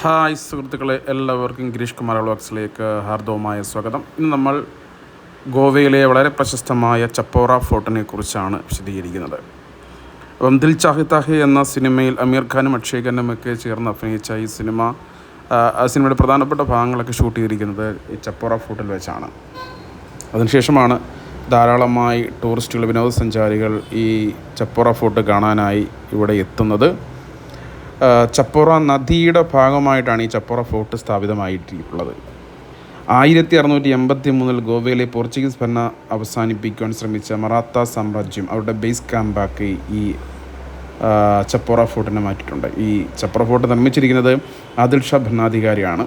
Hi സുഹൃത്തുക്കളെ എല്ലാവർക്കും ഗിരീഷ് കുമാർ വ്ളോഗ്സിലേക്ക് ഹാർദവമായ സ്വാഗതം. ഇന്ന് നമ്മൾ ഗോവയിലെ വളരെ പ്രശസ്തമായ ചപ്പോറ ഫോർട്ടിനെ കുറിച്ചാണ് വിശദീകരിക്കുന്നത്. അപ്പം ദിൽ ചാഹി താഹി എന്ന സിനിമയിൽ അമീർ ഖാനും അക്ഷയ് ഖാനും ഒക്കെ ചേർന്ന് അഭിനയിച്ച ഈ സിനിമ ആ, സിനിമയുടെ പ്രധാനപ്പെട്ട ഭാഗങ്ങളൊക്കെ ഷൂട്ട് ചെയ്തിരിക്കുന്നത് ഈ ചപ്പോറ ഫോർട്ടിൽ വെച്ചാണ്. അതിനുശേഷമാണ് ധാരാളമായി ടൂറിസ്റ്റുകൾ വിനോദസഞ്ചാരികൾ ഈ ചപ്പോറ ഫോർട്ട് കാണാനായി ഇവിടെ എത്തുന്നത്. ചപ്പോറ നദിയുടെ ഭാഗമായിട്ടാണ് ഈ ചപ്പോറ ഫോർട്ട് സ്ഥാപിതമായിട്ടുള്ളത്. ആയിരത്തി അറുന്നൂറ്റി എൺപത്തി മൂന്നിൽ ഗോവയിലെ പോർച്ചുഗീസ് ഭരണ അവസാനിപ്പിക്കുവാൻ ശ്രമിച്ച മറാത്ത സാമ്രാജ്യം അവരുടെ ബേസ് ക്യാമ്പാക്കി ഈ ചപ്പോറ ഫോർട്ടിനെ മാറ്റിയിട്ടുണ്ട്. ഈ ചപ്പോറ ഫോർട്ട് നിർമ്മിച്ചിരിക്കുന്നത് ആദിൽ ഷാ ഭരണാധികാരിയാണ്.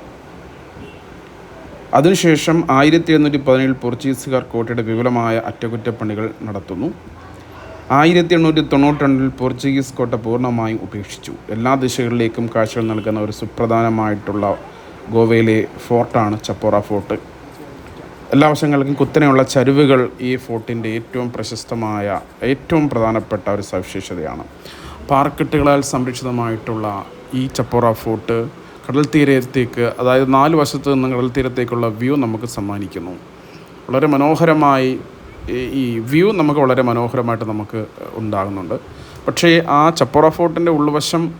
അതിനുശേഷം ആയിരത്തി എഴുന്നൂറ്റി പതിനേഴിൽ പോർച്ചുഗീസുകാർ കോട്ടയുടെ വിപുലമായ അറ്റകുറ്റപ്പണികൾ നടത്തുന്നു. ആയിരത്തി എണ്ണൂറ്റി തൊണ്ണൂറ്റി പോർച്ചുഗീസ് കോട്ട പൂർണമായും ഉപേക്ഷിച്ചു. എല്ലാ ദിശകളിലേക്കും കാഴ്ചകൾ നൽകുന്ന ഒരു സുപ്രധാനമായിട്ടുള്ള ഗോവയിലെ ഫോർട്ടാണ് ചപ്പോറ ഫോർട്ട്. എല്ലാ വശങ്ങൾക്കും കുത്തനെയുള്ള ചരിവുകൾ ഈ ഫോർട്ടിന്റെ ഏറ്റവും പ്രശസ്തമായ ഏറ്റവും പ്രധാനപ്പെട്ട ഒരു സവിശേഷതയാണ്. പാർക്കെട്ടുകളാൽ സംരക്ഷിതമായിട്ടുള്ള ഈ ചപ്പോറ ഫോർട്ട് കടൽ തീരത്തേക്ക് അതായത് നാല് വശത്ത് നിന്ന് കടൽ തീരത്തേക്കുള്ള വ്യൂ നമുക്ക് സമ്മാനിക്കുന്നു. വളരെ മനോഹരമായി ഈ- വ്യൂ നമുക്ക് വളരെ മനോഹരമായിട്ട് നമുക്ക് ഉണ്ടാകുന്നുണ്ട്. പക്ഷേ ആ ചപ്പോറ ഫോർട്ടിന്റെ ഉൾവശം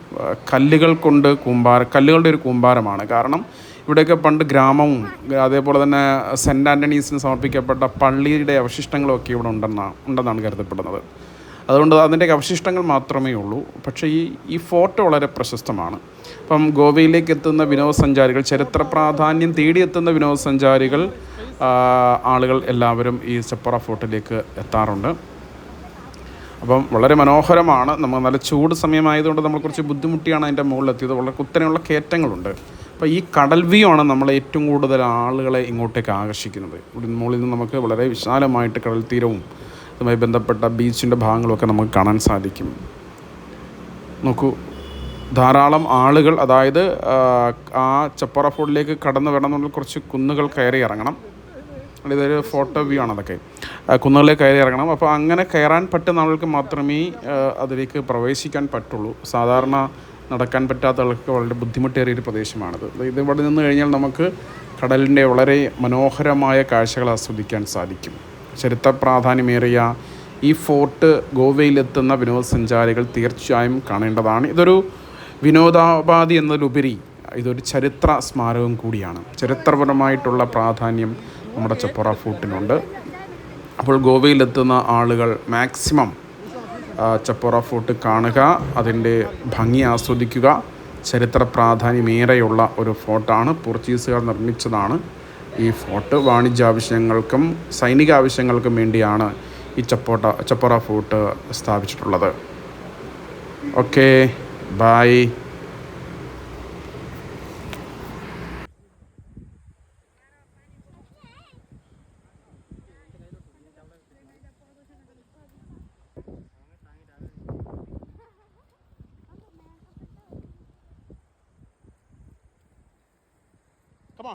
കല്ലുകൾ കൊണ്ട് കൂമ്പാര കല്ലുകളുടെ ഒരു കൂമ്പാരമാണ്. കാരണം ഇവിടെയൊക്കെ പണ്ട് ഗ്രാമവും അതേപോലെ തന്നെ സെന്റ് ആന്റണീസിന് സമർപ്പിക്കപ്പെട്ട പള്ളിയുടെ അവശിഷ്ടങ്ങളൊക്കെ ഇവിടെ ഉണ്ടെന്നാണ് ഉണ്ടെന്നാണ് കരുതപ്പെടുന്നത്. അതുകൊണ്ട് അതിന്റെയൊക്കെ അവശിഷ്ടങ്ങൾ മാത്രമേ ഉള്ളൂ. പക്ഷേ ഈ ഈ ഫോർട്ട് വളരെ പ്രശസ്തമാണ്. അപ്പം ഗോവയിലേക്ക് എത്തുന്ന വിനോദസഞ്ചാരികൾ ചരിത്ര പ്രാധാന്യം തേടിയെത്തുന്ന വിനോദസഞ്ചാരികൾ ആളുകൾ എല്ലാവരും ഈ ചപ്പറ ഫോർട്ടിലേക്ക് എത്താറുണ്ട്. അപ്പം വളരെ മനോഹരമാണ്. നമ്മൾ നല്ല ചൂട് സമയമായതുകൊണ്ട് നമ്മൾ കുറച്ച് ബുദ്ധിമുട്ടിയാണ് അതിന്റെ മുകളിലെത്തിയത്. വളരെ കുത്തനെയുള്ള കയറ്റങ്ങളുണ്ട്. അപ്പോൾ ഈ കടൽ വ്യൂ ആണ് നമ്മളെ ഏറ്റവും കൂടുതൽ ആളുകളെ ഇങ്ങോട്ടേക്ക് ആകർഷിക്കുന്നത്. ഇവിടെ മുകളിൽ നിന്ന് നമുക്ക് വളരെ വിശാലമായിട്ട് കടൽ തീരവും അതുമായി ബന്ധപ്പെട്ട ബീച്ചിന്റെ ഭാഗങ്ങളൊക്കെ നമുക്ക് കാണാൻ സാധിക്കും. നോക്കൂ ധാരാളം ആളുകൾ അതായത് ആ, ചപ്പറ ഫോർട്ടിലേക്ക് കടന്നു വരണമെന്നുണ്ടെങ്കിൽ കുറച്ച് കുന്നുകൾ കയറി ഇറങ്ങണം. ഇതൊരു ഫോട്ടോ വ്യൂ ആണ് അതൊക്കെ. കുന്നുകളിൽ കയറി ഇറങ്ങണം. അപ്പോൾ അങ്ങനെ കയറാൻ പറ്റുന്ന ആളുകൾക്ക് മാത്രമേ അതിലേക്ക് പ്രവേശിക്കാൻ പറ്റുള്ളൂ. സാധാരണ നടക്കാൻ പറ്റാത്ത ആൾക്ക് വളരെ ബുദ്ധിമുട്ടേറിയ ഒരു പ്രദേശമാണിത്. ഇത് ഇവിടെ നിന്ന് കഴിഞ്ഞാൽ നമുക്ക് കടലിന്റെ വളരെ മനോഹരമായ കാഴ്ചകൾ ആസ്വദിക്കാൻ സാധിക്കും. ചരിത്ര പ്രാധാന്യമേറിയ ഈ ഫോർട്ട് ഗോവയിലെത്തുന്ന വിനോദസഞ്ചാരികൾ തീർച്ചയായും കാണേണ്ടതാണ്. ഇതൊരു വിനോദോപാധി എന്നതിലുപരി ഇതൊരു ചരിത്ര സ്മാരകം കൂടിയാണ്. ചരിത്രപരമായിട്ടുള്ള പ്രാധാന്യം നമ്മുടെ ചപ്പൊറ ഫോർട്ടിനുണ്ട് അപ്പോൾ ഗോവയിലെത്തുന്ന ആളുകൾ മാക്സിമം ചപ്പോറ ഫോർട്ട് കാണുക അതിന്റെ ഭംഗി ആസ്വദിക്കുക. ചരിത്ര പ്രാധാന്യമേറെയുള്ള ഒരു ഫോർട്ടാണ് പോർച്ചുഗീസുകാർ നിർമ്മിച്ചതാണ് ഈ ഫോർട്ട് വാണിജ്യ ആവശ്യങ്ങൾക്കും സൈനിക ആവശ്യങ്ങൾക്കും വേണ്ടിയാണ് ഈ ചപ്പോട്ട ചപ്പോറ ഫോർട്ട് സ്ഥാപിച്ചിട്ടുള്ളത്. Okay bye